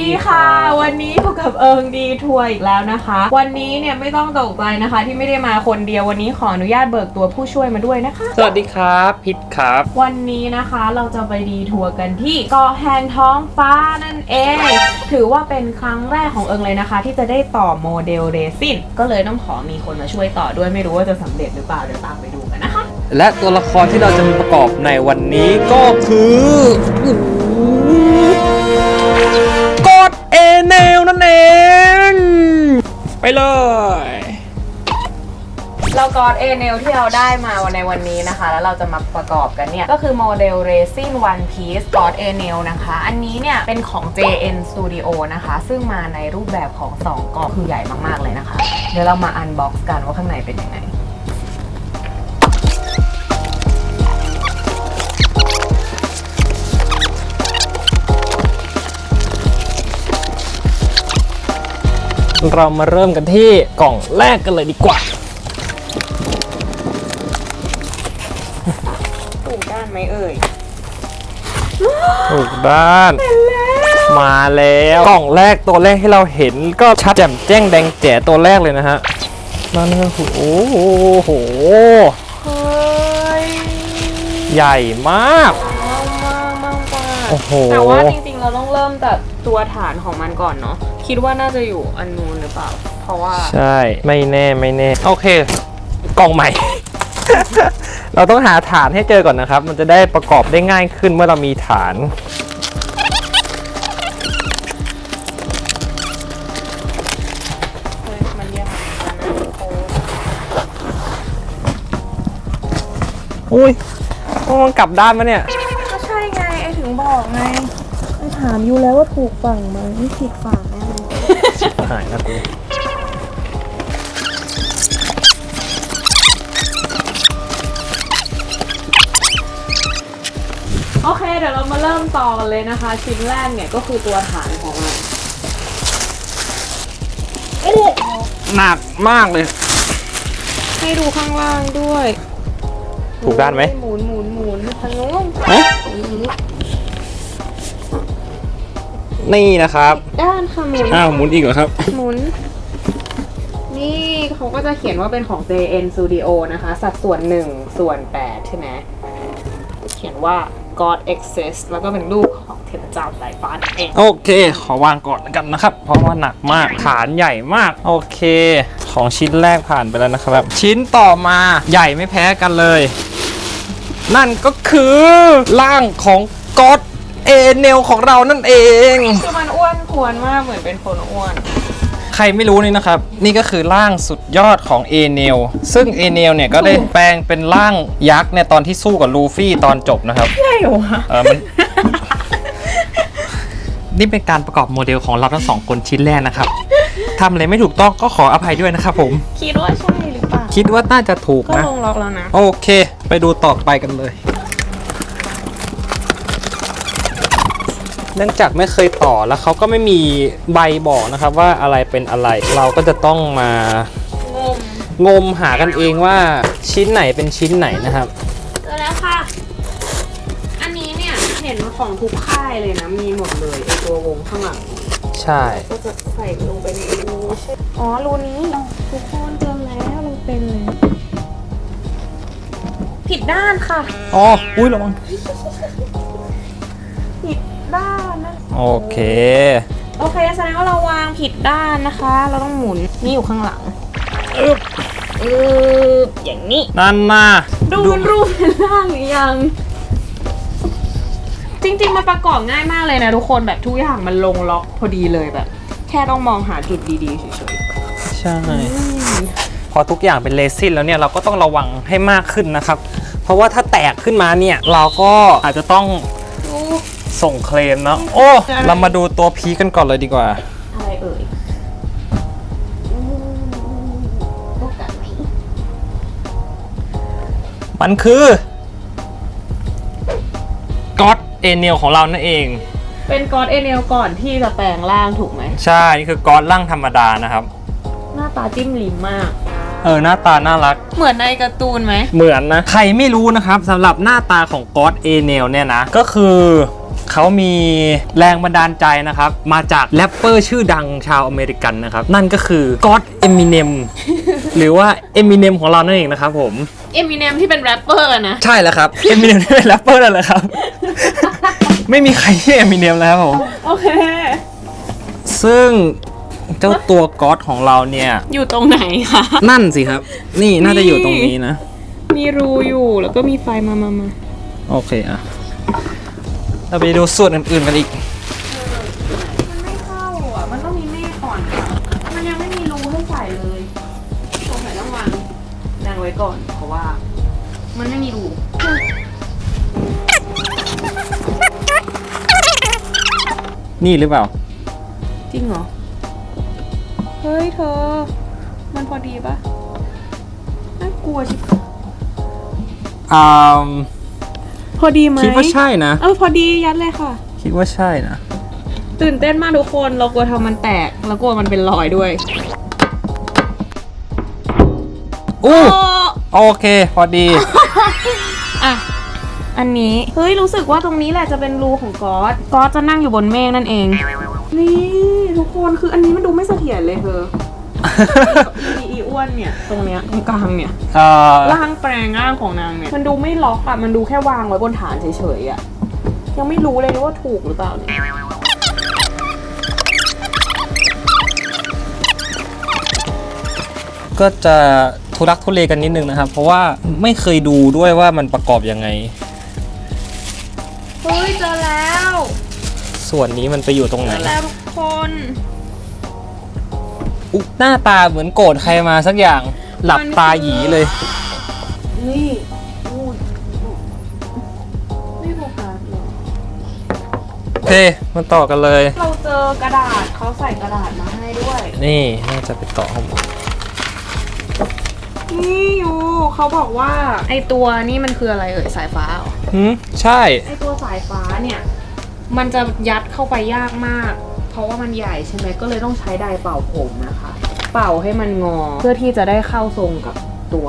ดีค่ะ วันนี้พบกับเอิงดีทัวร์อีกแล้วนะคะ วันนี้เนี่ยไม่ต้องตกใจนะคะ ที่ไม่ได้มาคนเดียววันนี้ขออนุญาตเบิกตัวผู้ช่วยมาด้วยนะคะ สวัสดีครับพิษครับ วันนี้นะคะเราจะไปดีทัวร์กันที่เกาะแห่งท้องฟ้านั่นเอง ถือว่าเป็นครั้งแรกของเอิงเลยนะคะ ที่จะได้ต่อโมเดลเรซินก็เลยต้องขอมีคนมาช่วยต่อด้วยไม่รู้ว่าจะสำเร็จหรือเปล่าเดี๋ยวตามไปดูกันนะคะ และตัวละครที่เราจะมาประกอบในวันนี้ก็คือกด เอเนลนั่นเองไปเลย เรากอดเอเนลที่เราได้มาในวันนี้นะคะ แล้วเราจะมาประกอบกันเนี่ย ก็คือโมเดล Resin One Piece กอดเอเนลนะคะ อันนี้เนี่ย เป็นของ JN Studio นะคะ ซึ่งมาในรูปแบบของ 2กล่องคือใหญ่มากๆเลยนะคะ เดี๋ยวเรามาอันบ็อกซ์กันว่าข้างในเป็นยังไง เรามาเริ่มกันที่กล่องแรกกันเลยดีกว่าถูกด้านไหมเอ่ยถูกด้าน มาแล้วกล่องแรกตัวแรกที่เราเห็นก็ชัดแจ่มแจ้งแดงแจ๋ตัวแรกเลยนะฮะนั่นก็คือโอ้โหเฮ้ยใหญ่มากมากมากมากมากโอ้โหแต่ว่าจริงๆเราต้องเริ่มจาก ตัวฐานของมันก่อนเนาะคิดว่าน่าจะอยู่อันนู้นหรือเปล่า เพราะว่าใช่ ไม่แน่ไม่แน่ โอเค กล่องใหม่ เราต้องหาฐานให้เจอก่อนนะครับ มันจะได้ประกอบได้ง่ายขึ้นเมื่อเรามีฐาน เฮ้ยมันยากเหมือนกันนะโอ้อุ้ยโอ้มันกลับด้านมาเนี่ย ก็ใช่ไงไอถึงบอกไงไอ ถามอยู่แล้วว่าถูกฝั่งไหมผิดฝั่งแน่เลยหายนะกูโอเค เดี๋ยวเรามาเริ่มต่อกันเลยนะคะ ชิ้นแรกเนี่ยก็คือตัวฐานของมันโอ้หนักมากเลย ให้ดูข้างล่างด้วยถูกด้านไหม หมุนหมุนหมุนทางนู้นฮะนี่นะครับ ด้านค่ะหมุนอ้าวหมุนอีกเหรอครับ หมุน นี่เขาก็จะเขียนว่าเป็นของ JN Studio นะคะ สัดส่วน1ส่วน8ใช่ไหมเขียนว่า God exists แล้วก็เป็นรูปของเทพเจ้าสายฟ้านั่นเอง โอเค ขอวางก่อนแล้วกันนะครับ เพราะว่าหนักมาก ฐานใหญ่มาก โอเค ของชิ้นแรกผ่านไปแล้วนะครับ ชิ้นต่อมาใหญ่ไม่แพ้กันเลย นั่นก็คือร่างของก็อด เอเนลของเรานั่นเอง คือมันอ้วนควรมากเหมือนเป็นคนอ้วน ใครไม่รู้นี่นะครับ นี่ก็คือร่างสุดยอดของเอเนลซึ่งเอเนลเนี่ยก็ได้แปลงเป็นร่างยักษ์ในตอนที่สู้กับลูฟี่ตอนจบนะครับใช่เหรอวะเออมัน นี่เป็นการประกอบโมเดลของเราทั้งสองคนชิ้นแรกนะครับทำอะไรไม่ถูกต้องก็ขออภัยด้วยนะครับผม คิดว่าใช่หรือเปล่า คิดว่าน่าจะถูกก็นะ ลงล็อกแล้วนะ โอเค ไปดูต่อไปกันเลย นื่องจากไม่เคยต่อแล้วเขาก็ไม่มีใบบอกนะครับว่าอะไรเป็นอะไร เราก็จะต้องมางมงมหากันเองว่าชิ้นไหนเป็นชิ้นไหนนะครับ เจอแล้วค่ะ อันนี้เนี่ยเห็นของทุกค่ายเลยนะ มีหมดเลยไอตัววงข้างหลังใช่ ก็จะใส่ลงไปในรูใช่อ๋อรูนี้ทุกคนเจอแล้วมันเป็นเลยผิดด้านค่ะ อ๋อ อุ้ยระวังผิ ดด้านนะโอเค โอเคแสดงว่าเราวางผิดด้านนะคะ เราต้องหมุนนี่อยู่ข้างหลังอึ๊บอืออย่างนี้ นั่นน่ะดูมันรูปเป็นร่างหรือยัง จริงๆมันประกอบง่ายมากเลยนะทุกคนแบบทุกอย่างมันลงล็อกพอดีเลยแบบ แค่ต้องมองหาจุดดีๆเฉยใช่ๆอืมพอทุกอย่างเป็นเลซินแล้วเนี่ยเราก็ต้องระวังให้มากขึ้นนะครับ เพราะว่าถ้าแตกขึ้นมาเนี่ยเราก็อาจจะต้องดู ส่งเคลมเนาะโอ้ เรามาดูตัวพีคกันก่อนเลยดีกว่า อะไรเอ่ยอืมโอกาสไหมมันคือก็อดเอเนลของเรานั่นเอง เป็นกอดเอเนลก่อนที่จะแปลงร่างถูกไหม ใช่ นี่คือก็อดร่างธรรมดานะครับ หน้าตาจิ้มลิ้มมาก เออ หน้าตาน่ารัก เหมือนในการ์ตูนไหม เหมือนนะ ใครไม่รู้นะครับสำหรับหน้าตาของก็อดเอเนลเนี่ยนะ ก็คือ เขามีแรงบันดาลใจนะครับ มาจากแรปเปอร์ชื่อดังชาวอเมริกันนะครับ นั่นก็คือ God Eminem หรือว่า Eminem ของเรานั่นเองนะครับผม เอมิเนมที่เป็นแรปเปอร์นะ ใช่แล้วครับ Eminem ที่เป็นแรปเปอร์นั่นแหละครับ ไม่มีใครชื่อ Eminem แล้วครับผม โอเค ซึ่งเจ้าตัวก๊อตของเราเนี่ย อยู่ตรงไหนคะ นั่นสิครับ นี่น่าจะอยู่ตรงนี้นะ มีรูอยู่แล้วก็มีไฟมามามาโอเคอะ เราไปดูส่วนอื่นๆกันอีก มันไม่เข้าอะ มันต้องมีแม่ก่อนอะมันยังไม่มีรูให้ใส่เลยสงสัยต้องวางนางไว้ก่อน เพราะว่า มันไม่มีรูนี่หรือเปล่า จริงเหรอ เฮ้ยเธอ มันพอดีปะน่ากลัวชิบ อ่า พอดีไหมคิดว่าใช่นะ เออพอดียัดเลยค่ะ คิดว่าใช่นะ ตื่นเต้นมากทุกคนเรากลัวทำมันแตกแล้วกลัวมันเป็นรอยด้วยอู้โอ้โอเค พอดีอะอันนี้เฮ้ยรู้สึกว่าตรงนี้แหละจะเป็นรูของก๊อตก๊อตจะนั่งอยู่บนเมฆนั่นเอง นี่ทุกคนคืออันนี้มันดูไม่เสถียรเลยเธอ อีอีอ้วนเนี่ย ตรงเนี้ยตรงกลางเนี่ยเอ่อร่างแปลงร่างของนางเนี่ยมันดูไม่ล็อกอะมันดูแค่วางไว้บนฐานเฉยๆอะยังไม่รู้เลยว่าถูกหรือเปล่าเนี่ยก็จะทุรักทุเลกันนิดนึงนะครับ เพราะว่าไม่เคยดูด้วยว่ามันประกอบยังไง เฮ้ยเจอแล้ว ส่วนนี้มันไปอยู่ตรงเจไหน อแล้วทุกคน อุ๊ยหน้าตาเหมือนโกรธใครมาสักอย่าง หลับตาหยีเลย นี่อุ้ยไม่โฟกัสเลยโอเคมาต่อกันเลย เราเจอกระดาษเขาใส่กระดาษมาให้ด้วยนี่น่าจะไปต่อของผมนี่อยู่เขาบอกว่าไอตัวนี่มันคืออะไรเอ่ยสายฟ้าเหรอหืมใช่ ไอตัวสายฟ้าเนี่ย มันจะยัดเข้าไปยากมากเพ ราะว่ามันใหญ่ใช่ไหมก็เลยต้องใช้ไดร์เป่าผมนะคะ เป่าให้มันงอเพื่อที่จะได้เข้าทรงกับตัว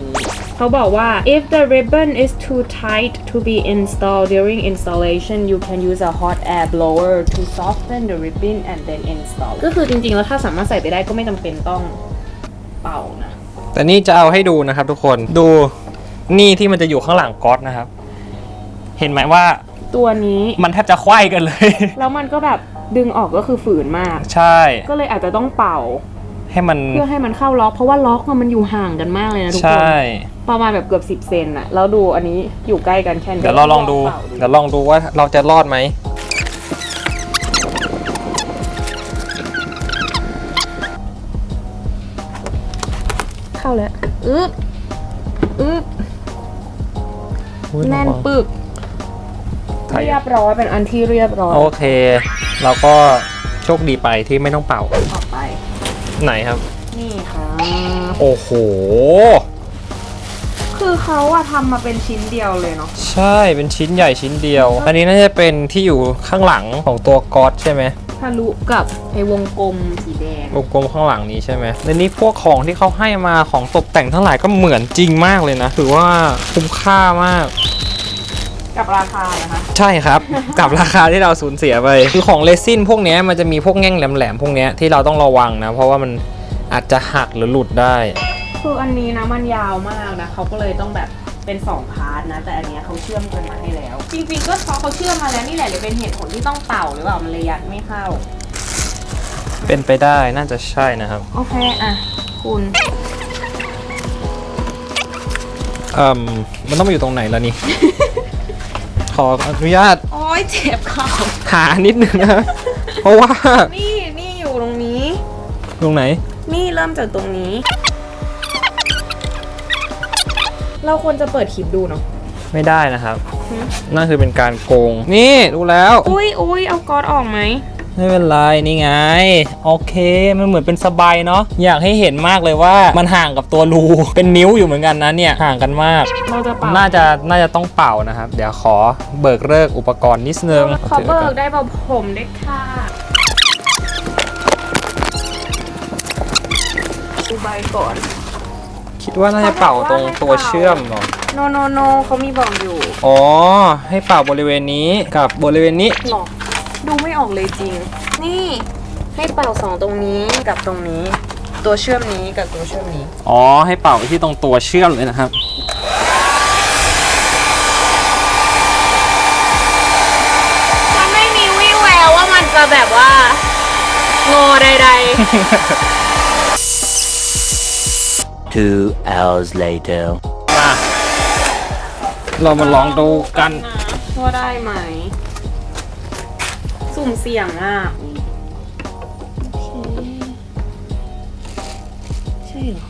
นี้เขาบอกว่า if the ribbon is too tight to be installed during installation you can use a hot air blower to soften the ribbon and then install ก็คือจริงๆ แล้วถ้าสามารถใส่ไปได้ก็ไม่จำเป็นต้องเป่านะ แต่นี่จะเอาให้ดูนะครับทุกคนดูนี่ที่มันจะอยู่ข้างหลังก๊อตนะครับ เห็นไหมว่าตัวนี้มันแทบจะไขว้กันเลย แล้วมันก็แบบ ดึงออกก็คือฝืนมาก ใช่ ก็เลยอาจจะต้องเป่า ให้มันเพื่อให้มันเข้าล็อก เพราะว่าล็อกอะมันอยู่ห่างกันมากเลยนะทุกคใช่นประมาณแบบเกือบ10เซนอะแล้วดูอันนี้อยู่ใกล้กันแค่นี้เดี๋ยวเราลองดูป่าเดี๋ยวลองดูว่าเราจะรอดไหมเข้าแล้วอึ๊บอึ๊บอุ๊ยแน่นระวังปึกถ่ายเรียบร้อยเป็นอันที่เรียบร้อย โอเค เราก็โชคดีไปที่ไม่ต้องเป่าออกไป ไหนครับ นี่ค่ะ โอ้โห คือเขาอะทำมาเป็นชิ้นเดียวเลยเนาะ ใช่เป็นชิ้นใหญ่ชิ้นเดียว อันนี้น่าจะเป็นที่อยู่ข้างหลังของตัวก๊อตใช่ไหมทะลุกับไอ้วงกลมสีแดง วงกลมข้างหลังนี้ใช่ไหมในนี้พวกของที่เขาให้มาของตกแต่งทั้งหลายก็เหมือนจริงมากเลยนะ ถือว่าคุ้มค่ามาก กับราคานะคะ ใช่ครับ กับราคาที่เราสูญเสียไป คือของเลซินพวกเนี้ยมันจะมีพวกแง่งแหลมๆพวกเนี้ยที่เราต้องระวังนะ เพราะว่ามันอาจจะหักหรือหลุดได้ คืออันนี้นะมันยาวมากนะเขาก็เลยต้องแบบเป็นสองพาร์ทนะ แต่อันเนี้ยเขาเชื่อมกันมาให้แล้ว จริงๆ ก็เพราะเขาเชื่อมมาแล้วนี่แหละเลยเป็นเหตุผลที่ต้องเป่าหรือเปล่ามันเลยยัดไม่เข้า เป็นไปได้น่าจะใช่นะครับ โอเค อะ คุณเอ่มมันต้องมาอยู่ตรงไหนแล้วนี่ ขออนุญาตโอ้ยเจ็บเข่าหานิดนึงนะ เพราะว่านี่นี่อยู่ตรงนี้ ตรงไหน นี่เริ่มจากตรงนี้ เราควรจะเปิดคลิปดูเนาะ ไม่ได้นะครับหืมนั่นคือเป็นการโกง นี่ ดูแล้ว อุ้ยอุ้ยเอาก๊อตออกไหม ไม่เป็นไรนี่ไง โอเค มันเหมือนเป็นสบายเนาะอยากให้เห็นมากเลยว่ามันห่างกับตัวรูเป็นนิ้วอยู่เหมือนกันนะเนี่ยห่างกันมาก เราจะเป่าน่าจะน่าจะต้องเป่านะครับ เดี๋ยวขอเบิกเลิกอุปกรณ์นิดนึงขอเบิกได้เป่าผมได้วยค่ะดูใบก่อนโอเคคิดว่าน่าจะเป่าตรงตัวเชื่อมเหรอโนโนโนเขามีบอกอยู่ อ๋อ ให้เป่าบริเวณนี้กับบริเวณนี้หรอ ดูไม่ออกเลยจริง นี่ให้เป่าสองตรงนี้กับตรงนี้ ตัวเชื่อมนี้กับตัวเชื่อมนี้ อ๋อ ให้เป่าไปที่ตรงตัวเชื่อมเลยนะครับ มันไม่มีวี่แววว่ามันจะแบบว่างอใด Two hours later. มา เรามาลองดูกัน ๆ ว่าได้ไหม สุ่มเสี่ยงอะใช่เหรอ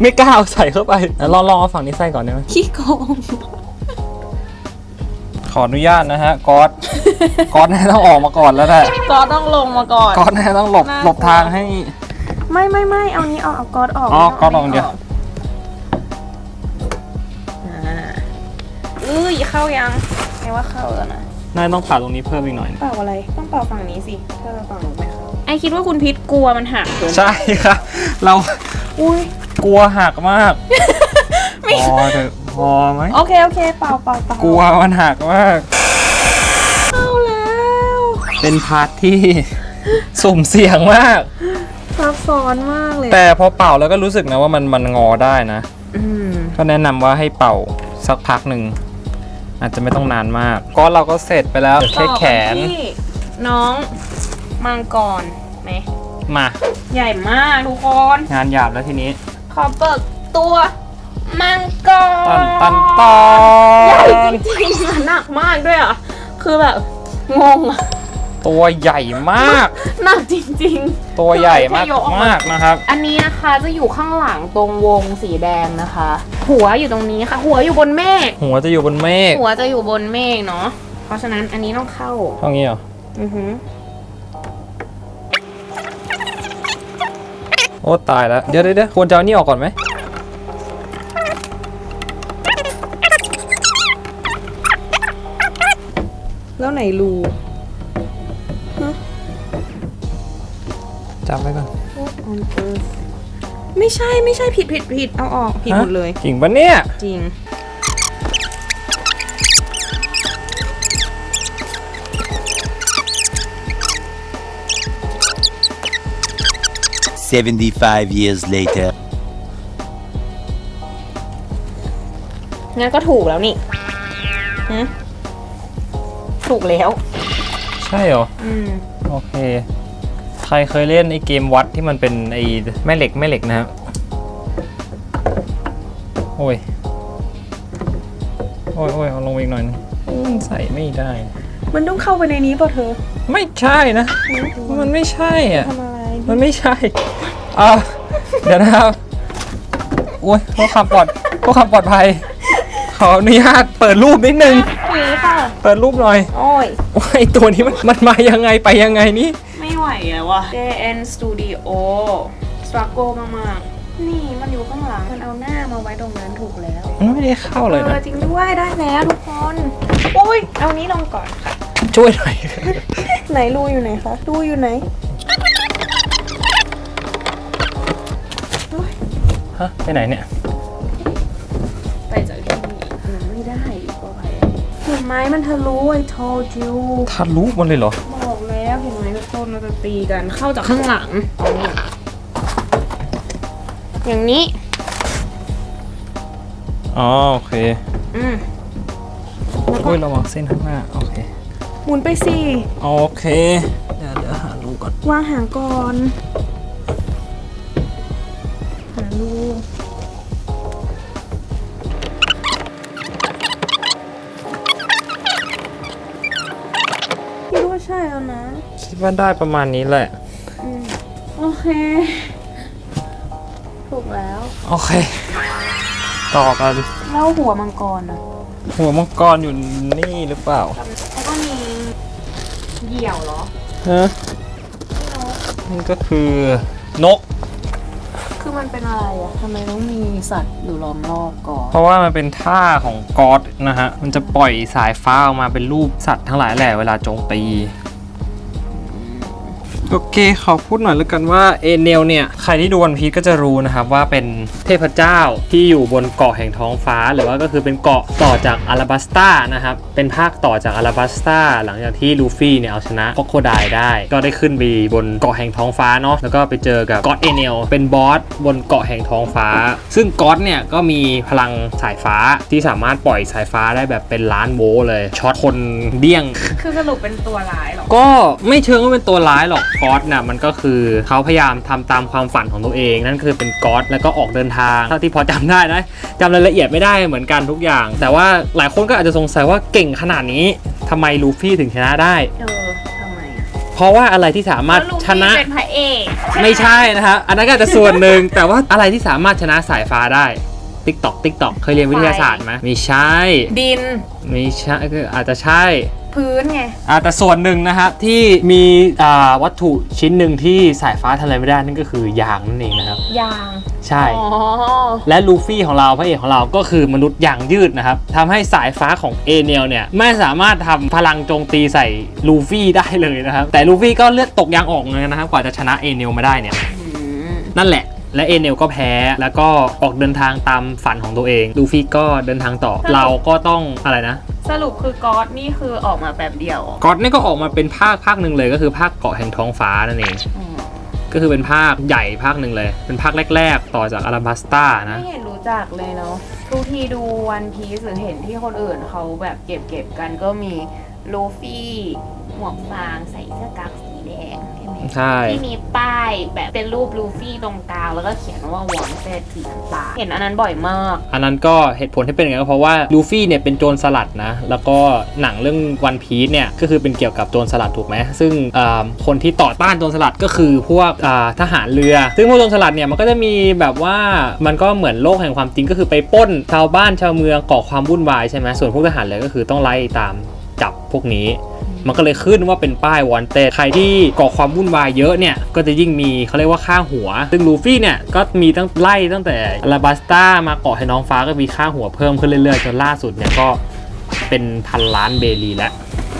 ไม่กล้าเอาใส่เข้าไปแล้วลองลองเอาฝั่งนี้ใส่ก่อนได้ไหมขี้โกงขออนุญาตนะฮะก๊อตก๊อตน่าจะต้องออกมาก่อนแล้วแหละก็ต้องลงมาก่อน ก๊อตน่าจะต้องหลบน่ากลัว หลบทางให้ ไม่ไม่ไม่เอานี้เอาเอากอดออกอ๋อไม่ก๊อตออกเดี๋ยว อ่าเอ้ยเข้ายังไงว่าเข้าแล้วนะ น่าจะต้องผ่าตรงนี้เพิ่มอีกหน่อยเป่าอะไร ต้องเป่าฝั่งนี้สิถ้าเราฝั่งหนูไม่เข้าไอคิดว่าคุณพิษกลัวมันหักเกินใช่ครับ เราอุ้ยกลัวหักมากพอเถอะพอไหมโอเคโอเคเป่าเป่าเป่ากลัวมันหักมากเข้าแล้วเป็นพาร์ทที่ สุ่มเสี่ยงมาก ซับซ้อนมากเลยแต่พอเป่าแล้วก็รู้สึกนะว่ามันมันงอได้นะ อืมก็แนะนำว่าให้เป่าสักพักหนึ่ง อาจจะไม่ต้องนานมาก ก็เราก็เสร็จไปแล้วแค่แขน ต่อกัที่น้องมังกรไหมมา ใหญ่มากทุกคน งานหยาบแล้วทีนี้ขอเปิดตัวมังกรตันตันตอใหญ่นจริงๆอะหนักมากด้วยอะ คือแบบงงอะ ตัวใหญ่มาก หนักจริงตัวใหญ่มากแค่ยกออกมามากนะครับๆอันนี้นะคะจะอยู่ข้างหลังตรงวงสีแดงนะคะ หัวอยู่ตรงนี้ค่ะ หัวอยู่บนเมฆหัวจะอยู่บนเมฆหัวจะอยู่บนเมฆเนาะเพราะฉะนั้นอันนี้ต้องเข้าเท่านี้เหรออือหือโอ้ตายแล้วเดี๋ยวเดี๋ยวเดี๋ยวควรจะเอานี่ออกก่อนไหมแล้วไหนรู จับไว้ก่อนไม่ใช่ไม่ใช่ผิดผิดผิดเอาออกผิดหมดเลยฮะจริงปะเนี่ย จริง 75 years later. งั้นก็ถูกแล้วนี่หึถูกแล้ว ใช่เหรอ อืม โอเคใครเคยเล่นไอ้เกมวัดที่มันเป็นไอ้แม่เหล็กแม่เหล็กนะครับโอ้ย โอ้ยโอ้ยเอาลงไปอีกหน่อยนึงอืมใส่ไม่ได้ มันต้องเข้าไปในนี้ป่ะเธอ ไม่ใช่นะ มันไม่ใช่อะ ทำอะไร มันไม่ใช่อ่าเดี๋ยวนะครับโอ้ยเพื่อความปลอดเพื่อความปลอดภัย ขออนุญาตเปิดรูปนิดนึง นี่ค่ะ เปิดรูปหน่อยโอ้ย ว่าไอตัวนี้มันมันมายังไงไปยังไงนี่ ไม่ไหวแล้วว่ะ JN Studio struggle มากๆ นี่มันอยู่ข้างหลัง มันเอาหน้ามาไว้ตรงนั้นถูกแล้ว มันไม่ได้เข้าเลยเอนะอจริงด้วยได้แล้วทุกคนโอ้ยเอานี้ลงก่อนค่ะ ช่วยหน่อย ไหนรูอยู่ไหนคะรูอยู่ไหนฮะ ไปไหนเนี่ย ไปจากที่นี่มันไม่ได้อยู่ก็ไปเห็นไหมมันทะลุ I told you ทะลุมันเลยเหรอบอกแล้ว เห็นไหมทุกคนเราจะตีกันเข้าจากข้างหลังเอานี่อย่างนี้ อ๋อโอเคอืมโอ้ยระวังเส้นข้างหน้า โอเค หมุนไปสิโอเค เดี๋ยวเดี๋ยวหารูก่อน วางหางก่อน หาลู ว่าได้ประมาณนี้แหละอืมโอเค ถูกแล้ว โอเค ต่อกันเล่าหัวมังกรนะหัวมังกรอยู่นี่หรือเปล่าแล้วก็มีเหยี่ยวเหรอฮะนี่ก็คือนก คือมันเป็นอะไรอะทำไมต้องมีสัตว์อยู่ล้อมรอบก่อนเพราะว่ามันเป็นท่าของกอดนะฮะ มันจะปล่อยสายฟ้าออกมาเป็นรูปสัตว์ทั้งหลายแหละเวลาโจมตี โอเคขอพูดหน่อยแล้วกันว่าเอเนลเนี่ย ใครที่ดูวันพีชก็จะรู้นะครับว่าเป็นเทพเจ้าที่อยู่บนเกาะแห่งท้องฟ้า หรือว่าก็คือเป็นเกาะต่อจากอาราบัสตานะครับ เป็นภาคต่อจากอาราบัสตาหลังจากที่ลูฟี่เนี่ยเอาชนะคอโคไดได้ ก็ได้ขึ้นไปบนเกาะแห่งท้องฟ้าเนาะแล้วก็ไปเจอกับก็อดเอเนลเป็นบอสบนเกาะแห่งท้องฟ้า ซึ่งก็อดเนี่ยก็มีพลังสายฟ้าที่สามารถปล่อยสายฟ้าได้แบบเป็นล้านโวลต์เลยช็อตคนเดี้ยง คือสรุปเป็นตัวร้ายเหรอ ก็ไม่เชิงว่าเป็นตัวร้ายหรอกก๊อตน่ะมันก็คือเขาพยายามทำตามความฝันของตัวเอง นั่นคือเป็นก๊อตแล้วก็ออกเดินทางเท่าที่พอจำได้นะจำรายละเอียดไม่ได้เหมือนกันทุกอย่าง แต่ว่าหลายคนก็อาจจะสงสัยว่าเก่งขนาดนี้ทำไมลูฟี่ถึงชนะได้เออทำไมอะเพราะว่าอะไรที่สามารถแล้วลูชฟี่นะเป็นพระเอกไม่ใช่นะครับอันนั้นก็อาจจะส่วนหนึ่งแต่ว่าอะไรที่สามารถชนะสายฟ้าได้ติ๊กตอกติ๊กตอกเคยเรียนวิทยาศาสตร์ไหมไม่ใช่ ดิน ไม่ใช่คืออาจจะใช่ พื้นไง อ่าแต่ส่วนหนึ่งนะครับที่มีอ่าวัตถุชิ้นหนึ่งที่สายฟ้าทะเลไม่ได้นั่นก็คือยางนั่นเองนะครับ ยาง ใช่ อ๋อ และลูฟี่ของเราพระเอกของเราก็คือมนุษย์ยางยืดนะครับทำให้สายฟ้าของเอเนลเนี่ยไม่สามารถทำพลังโจมตีใส่ลูฟี่ได้เลยนะครับ แต่ลูฟี่ก็เลือดตกยางออกเหมือนกันนะครับ กว่าจะชนะเอเนลมาได้เนี่ยอืมนั่นแหละ และเอเนลก็แพ้แล้วก็ออกเดินทางตามฝันของตัวเอง ลูฟี่ก็เดินทางต่อ เราก็ต้องอะไรนะ สรุปคือก๊อตนี่คือออกมาแบบเดียวก็อดนี่ก็ออกมาเป็นภาคภาคหนึ่งเลยก็คือภาคเกาะแห่งท้องฟ้านั่นเอง อืมก็คือเป็นภาคใหญ่ภาคหนึ่งเลย เป็นภาคแรก ๆ ต่อจากอาราบัสตานะ ไม่เห็นรู้จักเลยเนาะทุกทีดูวันพีซหรือเห็นที่คนอื่นเขาแบบเก็บเก็บๆกันก็มีลูฟี่หมวกฟางใส่เสื้อกั๊กสีแดง ใช่ไหมใช่ ที่มีป้ายแบบเป็นรูปลูฟี่ตรงกลางแล้วก็เขียนว่าวอนเซตสีน้ำตาลเห็นอันนั้นบ่อยมาก อันนั้นก็เหตุผลที่เป็นอย่างนั้นก็เพราะว่าลูฟี่เนี่ยเป็นโจรสลัดนะ แล้วก็หนังเรื่องวันพีซเนี่ยก็คือเป็นเกี่ยวกับโจรสลัดถูกไหมซึ่งอ่าคนที่ต่อต้านโจรสลัดก็คือพวกอ่าทหารเรือ ซึ่งพวกโจรสลัดเนี่ยมันก็จะมีแบบว่ามันก็เหมือนโลกแห่งความจริงก็คือไปปล้นชาวบ้านชาวเมืองก่อความวุ่นวายใช่ไหมส่วนพวกทหารเรือก็คือต้องไล่ตามจับพวกนี้ มันก็เลยขึ้นว่าเป็นป้ายวอนเต็ดใครที่ก่อความวุ่นวายเยอะเนี่ย ก็จะยิ่งมีเขาเรียกว่าค่าหัว ซึ่งลูฟี่เนี่ยก็มีตั้งไล่ตั้งแต่อาราบัสตามาเกาะให้น้องฟ้าก็มีค่าหัวเพิ่มขึ้นเรื่อยๆจนล่าสุดเนี่ยก็เป็นพันล้านเบลีแล้ว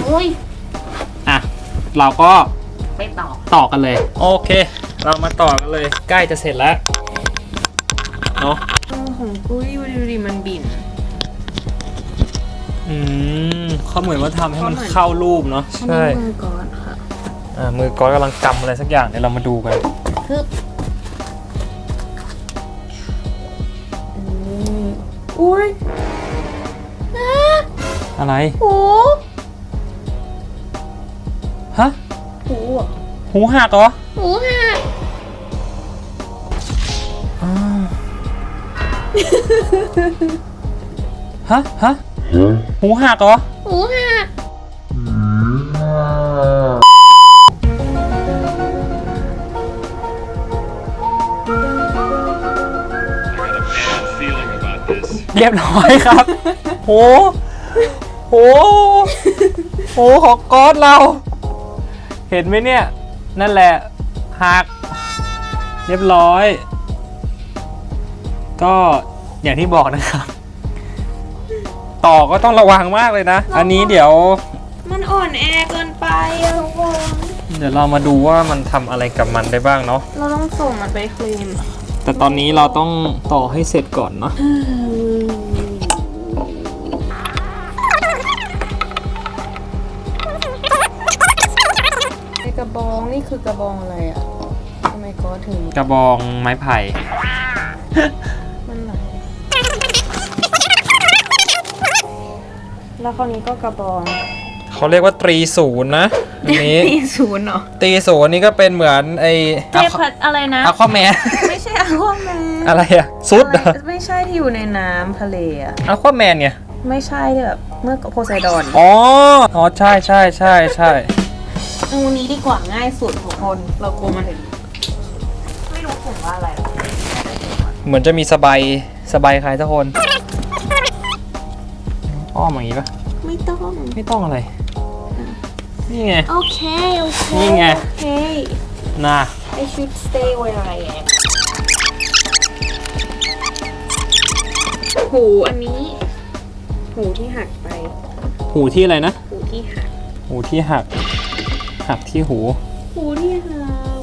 อุ้ยอะเราก็ไปต่อต่อกันเลย โอเค เรามาต่อกันเลย ใกล้จะเสร็จแล้วเนาะของอุ้ยดูดิมันบิน อืม เขาเหมือนว่าทำให้มันเขาเหมือนเข้ารูปเนาะอันนี้มือก่อนค่ะอ่ามือก้อยกำลังกำอะไรสักอย่างเดี๋ยวเรามาดูกัน ฮึบอืมอุ้ยอะอะไร หูฮะ หูอะหูหักเหรอหูหักฮะ ฮะ หูหักเหรอ หูหักเรียบร้อยครับ โห โห โห ของก๊อตเรา เห็นไหมเนี่ย นั่นแหละหัก เรียบร้อย ก็อย่างที่บอกนะครับ ต่อก็ต้องระวังมากเลยนะ อันนี้เดี๋ยว มันอ่อนแอเกินไปอะทุกคน เดี๋ยวเรามาดูว่ามันทำอะไรกับมันได้บ้างเนาะ เราต้องส่งมันไปคลีนแต่ตอนนี้เราต้องต่อให้เสร็จก่อนเนาะ ไอกระบอง นี่คือกระบองอะไรอะทำไมก็ถึงกระบองไม้ไผ่ แล้วคราวนี้ก็กระบองเขาเรียกว่าตรีศูนย์นะอันนี้ ตีศูนย์เหรอตรีศูนย์นี่ก็เป็นเหมือนไอเทพพัดอะไรนะ อะควาแมน ไม่ใช่อะควาแมนอะไรอะซุดเหรอไม่ใช่ที่อยู่ในน้ำทะเลอะอะควาแมนเนี่ยไม่ใช่ที่แบบเมื่อโพไซดอนอ๋ออ๋อใช่ใช่ใช่ใช่เอาวันนี้ดีกว่าง่ายสุดทุกคน เรากลัวมันถึงไม่รู้ผมว่าอะไรหรอกเหมือนจะมีสบายสบายใครสักคน อ้อมอย่างงี้ปะไม่ต้อง ไม่ต้องอะไร นี่ไง โอเค โอเค นี่ไง โอเคน่ะ I should stay where I am หูอันนี้ หูที่หักไป หูที่อะไรนะ หูที่หัก หูที่หัก หักที่หู หูหูที่หัก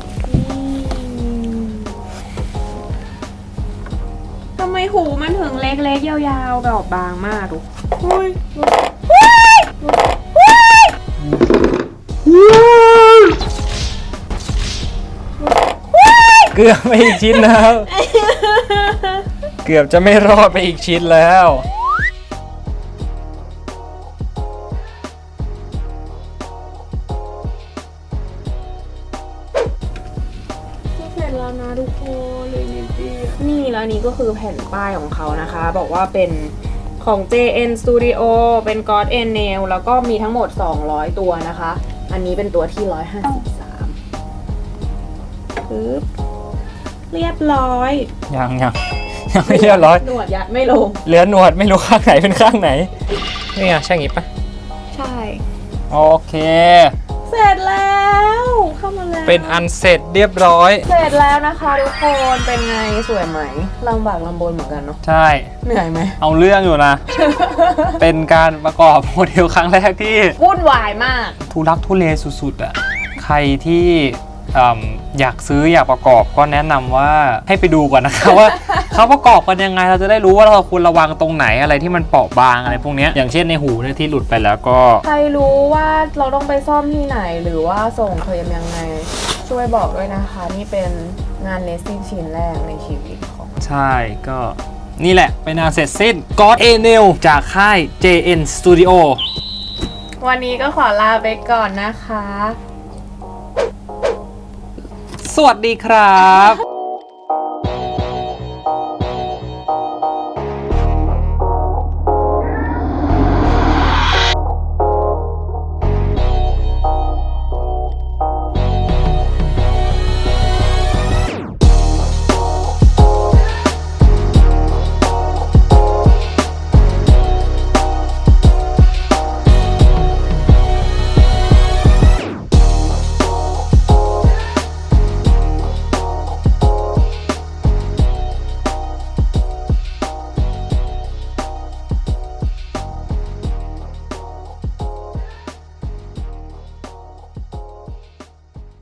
ทำไมหูมันถึงเล็กๆ ยาวๆ แบบบางมากดู อุ้ยเกือบไปอีกชิ้นแล้ว เกือบจะไม่รอดไปอีกชิ้นแล้ว เสร็จแล้วนะทุกคนเลยนิดเดียวนี่แล้วอันนี้ก็คือแผ่นป้ายของเขานะคะ บอกว่าเป็น ของ JN Studio เป็น God N Nail แล้วก็มีทั้งหมด 200 ตัวนะคะ อันนี้เป็นตัวที่ 153ปึ๊บเรียบร้อย ยังยังยังไม่เรียบร้อย หนวดยัดไม่ลง เหลือหนวดไม่รู้ข้างไหนเป็นข้างไหน นี่ไงใช่อย่างงี้ปะใช่ โอเคเสร็จแล้ว เข้ามาแล้วเป็นอันเสร็จเรียบร้อย เสร็จแล้วนะคะทุกคนเป็นไงสวยไหมลำบากลำบนเหมือนกันเนาะใช่ เหนื่อยไหม เอาเรื่องอยู่นะ เป็นการประกอบโมเดลครั้งแรกที่ วุ่นวายมาก ทุลักทุเลสุดๆอะ ใครที่ อืมอยากซื้ออยากประกอบก็แนะนำว่าให้ไปดูก่อนนะคะว่าเขาประกอบกันยังไงเราจะได้รู้ว่าเราควรระวังตรงไหนอะไรที่มันเปราะบางอะไรพวกเนี้ยอย่างเช่นในหูเนี่ยที่หลุดไปแล้วก็ ใครรู้ว่าเราต้องไปซ่อมที่ไหนหรือว่าส่งเคลมยังไง ช่วยบอกด้วยนะคะ นี่เป็นงานเลสซิ่งชิ้นแรกในชีวิตของ ใช่ก็นี่แหละเป็นอันเสร็จสิ้น God A Nail จากค่าย JN Studio วันนี้ก็ขอลาไปก่อนนะคะ สวัสดีครับ